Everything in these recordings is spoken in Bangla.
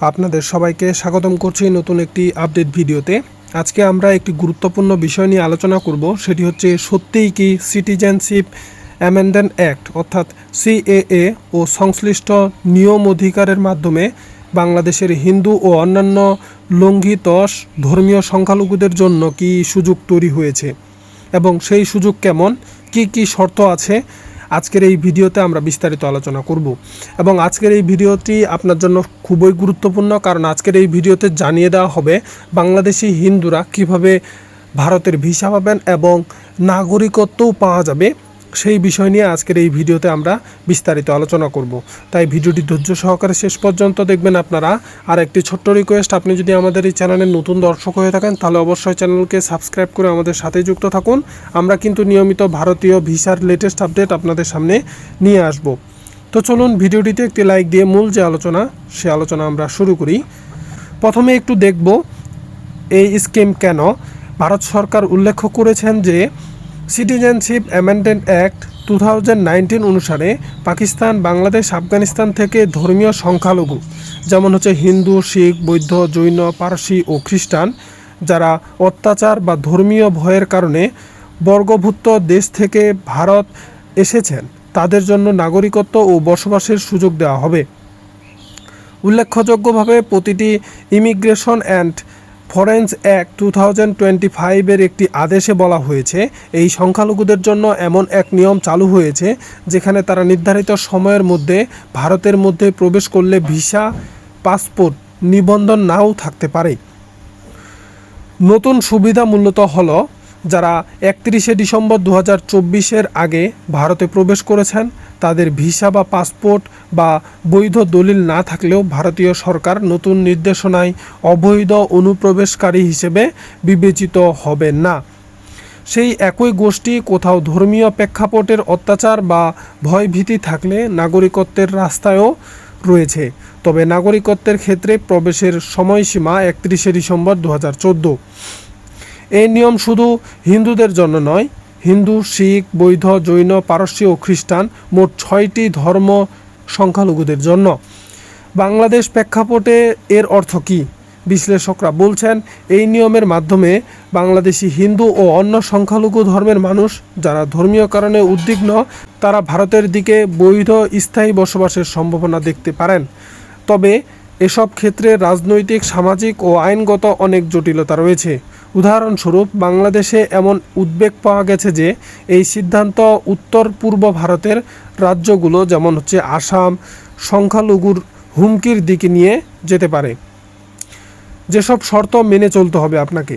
আপনাদের সবাইকে স্বাগতম করছি নতুন একটি আপডেট ভিডিওতে। আজকে আমরা একটি গুরুত্বপূর্ণ বিষয় নিয়ে আলোচনা করব, সেটি হচ্ছে সত্যিই কি সিটিজেনশিপ অ্যামেন্ডেন্ট অ্যাক্ট, অর্থাৎ সিএএ ও সংশ্লিষ্ট নিয়ম অধিকারের মাধ্যমে বাংলাদেশের হিন্দু ও অন্যান্য লঙ্ঘিত ধর্মীয় সংখ্যালঘুদের জন্য কি সুযোগ তৈরি হয়েছে এবং সেই সুযোগ কেমন, কি কি শর্ত আছে আজকের এই ভিডিওতে আমরা বিস্তারিত আলোচনা করব। এবং আজকের এই ভিডিওটি আপনার জন্য খুবই গুরুত্বপূর্ণ, কারণ আজকের এই ভিডিওতে জানিয়ে দেওয়া হবে বাংলাদেশি হিন্দুরা কীভাবে ভারতের ভিসা পাবেন এবং নাগরিকত্বও পাওয়া যাবে। সেই বিষয় নিয়ে আজকের এই ভিডিওতে আমরা বিস্তারিত আলোচনা করব। তাই ভিডিওটি ধৈর্য সহকারে শেষ পর্যন্ত দেখবেন আপনারা। আর একটি ছোট্ট রিকোয়েস্ট আপনি যদি আমাদের এই চ্যানেলের নতুন দর্শক হয়ে থাকেন, তাহলে অবশ্যই চ্যানেলকে সাবস্ক্রাইব করে আমাদের সাথে যুক্ত থাকুন। আমরা কিন্তু নিয়মিত ভারতীয় ভিসার লেটেস্ট আপডেট আপনাদের সামনে নিয়ে আসব। তো চলুন ভিডিওটিতে একটি লাইক দিয়ে মূল যে আলোচনা, সে আলোচনা আমরা শুরু করি। প্রথমে একটু দেখব, এই স্কিম কেন? ভারত সরকার উল্লেখ করেছেন যে সিটিজেনশিপ অ্যামেন্ডেন্ট অ্যাক্ট টু অনুসারে পাকিস্তান, বাংলাদেশ, আফগানিস্তান থেকে ধর্মীয় সংখ্যালঘু, যেমন হচ্ছে হিন্দু, শিখ, বৌদ্ধ, জৈন, পারসি ও খ্রিস্টান, যারা অত্যাচার বা ধর্মীয় ভয়ের কারণে বর্গভুক্ত দেশ থেকে ভারত এসেছেন, তাদের জন্য নাগরিকত্ব ও বসবাসের সুযোগ দেওয়া হবে। উল্লেখযোগ্যভাবে প্রতিটি immigration and foreigners act two thousand twenty ফাইভের একটি আদেশে বলা হয়েছে, এই সংখ্যালঘুদের জন্য এমন এক নিয়ম চালু হয়েছে যেখানে তারা নির্ধারিত সময়ের মধ্যে ভারতের মধ্যে প্রবেশ করলে ভিসা, পাসপোর্ট নিবন্ধন নাও থাকতে পারে। নতুন সুবিধা মূলত হলো যারা একত্রিশে ডিসেম্বর দু হাজার আগে ভারতে প্রবেশ করেছেন, তাদের ভিসা বা পাসপোর্ট বা বৈধ দলিল না থাকলেও ভারতীয় সরকার নতুন নির্দেশনায় অবৈধ অনুপ্রবেশকারী হিসেবে বিবেচিত হবে না। সেই একই গোষ্ঠী কোথাও ধর্মীয় প্রেক্ষাপটের অত্যাচার বা ভয়ভীতি থাকলে নাগরিকত্বের রাস্তায়ও রয়েছে। তবে নাগরিকত্বের ক্ষেত্রে প্রবেশের সময়সীমা একত্রিশে ডিসেম্বর দু হাজার চোদ্দ। এই নিয়ম শুধু হিন্দুদের জন্য নয়, হিন্দু, শিখ, বৌদ্ধ, জৈন পারস্য ও খ্রিস্টান মোট ছয়টি ধর্ম সংখ্যালঘুদের জন্য। বাংলাদেশ প্রেক্ষাপটে এর অর্থ কী? বিশ্লেষকরা বলছেন, এই নিয়মের মাধ্যমে বাংলাদেশি হিন্দু ও অন্য সংখ্যালঘু ধর্মের মানুষ যারা ধর্মীয় কারণে উদ্বিগ্ন, তারা ভারতের দিকে বৈধ স্থায়ী বসবাসের সম্ভাবনা দেখতে পারেন। তবে এসব ক্ষেত্রে রাজনৈতিক, সামাজিক ও আইনগত অনেক জটিলতা রয়েছে। উদাহরণস্বরূপ, বাংলাদেশে এমন উদ্বেগ পাওয়া গেছে যে, এই সিদ্ধান্ত উত্তর পূর্ব ভারতের রাজ্যগুলো, যেমন হচ্ছে আসাম, সংখ্যালঘুর হুমকির দিকে নিয়ে যেতে পারে। যেসব শর্ত মেনে চলতে হবে আপনাকে।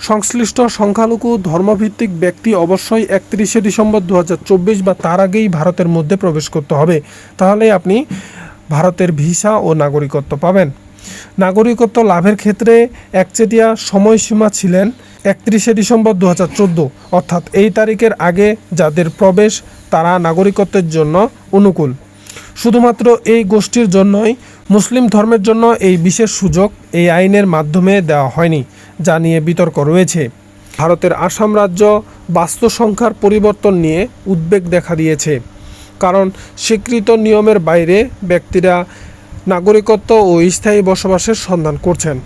সংশ্লিষ্ট সংখ্যালঘু ধর্মভিত্তিক ব্যক্তি অবশ্যই একত্রিশে ডিসেম্বর দু হাজার চব্বিশ বা তার আগেই ভারতের মধ্যে প্রবেশ করতে হবে। তাহলে আপনি ভারতের ভিসা ও নাগরিকত্ব পাবেন। নাগরিকত্ব লাভের ক্ষেত্রে একচেটিয়া সময়সীমা ছিলেন একত্রিশে ডিসেম্বর দু হাজার চোদ্দ, অর্থাৎ এই তারিখের আগে যাদের প্রবেশ তারা নাগরিকত্বের জন্য অনুকূল। শুধুমাত্র এই গোষ্ঠীর জন্যই, মুসলিম ধর্মের জন্য এই বিশেষ সুযোগ এই আইনের মাধ্যমে দেওয়া হয়নি, যা নিয়ে বিতর্ক রয়েছে। ভারতের আসাম রাজ্য বাস্তু সংখ্যার পরিবর্তন নিয়ে উদ্বেগ দেখা দিয়েছে, কারণ স্বীকৃত নিয়মের বাইরে ব্যক্তিরা নাগরিকত্ব ও স্থায়ী বসবাসের সন্ধান করছেন।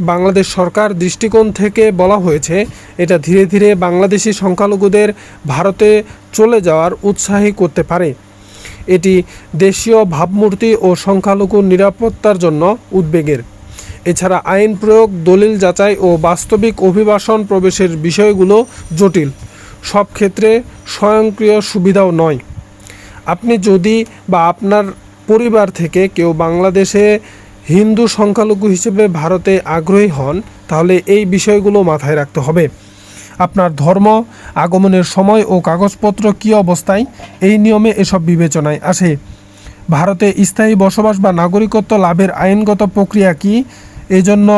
বাংলাদেশ সরকার দৃষ্টিকোণ থেকে বলা হয়েছে, এটা ধীরে ধীরে বাংলাদেশি সংখ্যালঘুদের ভারতে চলে যাওয়ার উৎসাহী করতে পারে। এটি দেশীয় ভাবমূর্তি ও সংখ্যালঘু নিরাপত্তার জন্য উদ্বেগের। এছাড়া আইন প্রয়োগ, দলিল যাচাই ও বাস্তবিক অভিবাসন প্রবেশের বিষয়গুলো জটিল। সব ক্ষেত্রে স্বয়ংক্রিয় সুবিধাও নয়। আপনি যদি বা আপনার পরিবার থেকে কেউ বাংলাদেশে হিন্দু সংখ্যালঘু হিসেবে ভারতে আগ্রহী হন, তাহলে এই বিষয়গুলো মাথায় রাখতে হবে। আপনার ধর্ম, আগমনের সময় ও কাগজপত্র কী অবস্থায়, এই নিয়মে এসব বিবেচনায় আসে। ভারতে স্থায়ী বসবাস বা নাগরিকত্ব লাভের আইনগত প্রক্রিয়া কী, এজন্য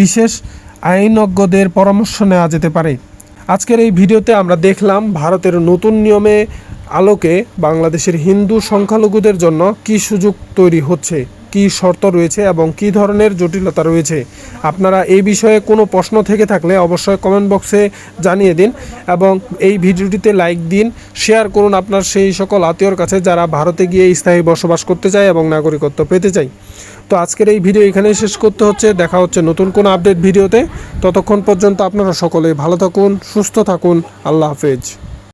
বিশেষ আইনজ্ঞদের পরামর্শ নেওয়া যেতে পারে। আজকের এই ভিডিওতে আমরা দেখলাম, ভারতের নতুন নিয়মে আলোকে বাংলাদেশের হিন্দু সংখ্যালঘুদের জন্য কি সুযোগ তৈরি হচ্ছে? কি শর্ত রয়েছে এবং কি ধরনের জটিলতা রয়েছে? আপনারা এই বিষয়ে কোনো প্রশ্ন থেকে থাকলে অবশ্যই কমেন্ট বক্সে জানিয়ে দিন এবং এই ভিডিওটিতে লাইক দিন শেয়ার করুন আপনার সেই সকল আত্মীয়র কাছে যারা ভারতে গিয়ে স্থায়ী বসবাস করতে চায় এবং নাগরিকত্ব পেতে চায়। তো আজকের এই ভিডিও এখানেই শেষ করতে হচ্ছে। দেখা হচ্ছে নতুন কোনো আপডেট ভিডিওতে। ততক্ষণ পর্যন্ত আপনারা সকলে ভালো থাকুন, সুস্থ থাকুন। আল্লাহ হাফেজ।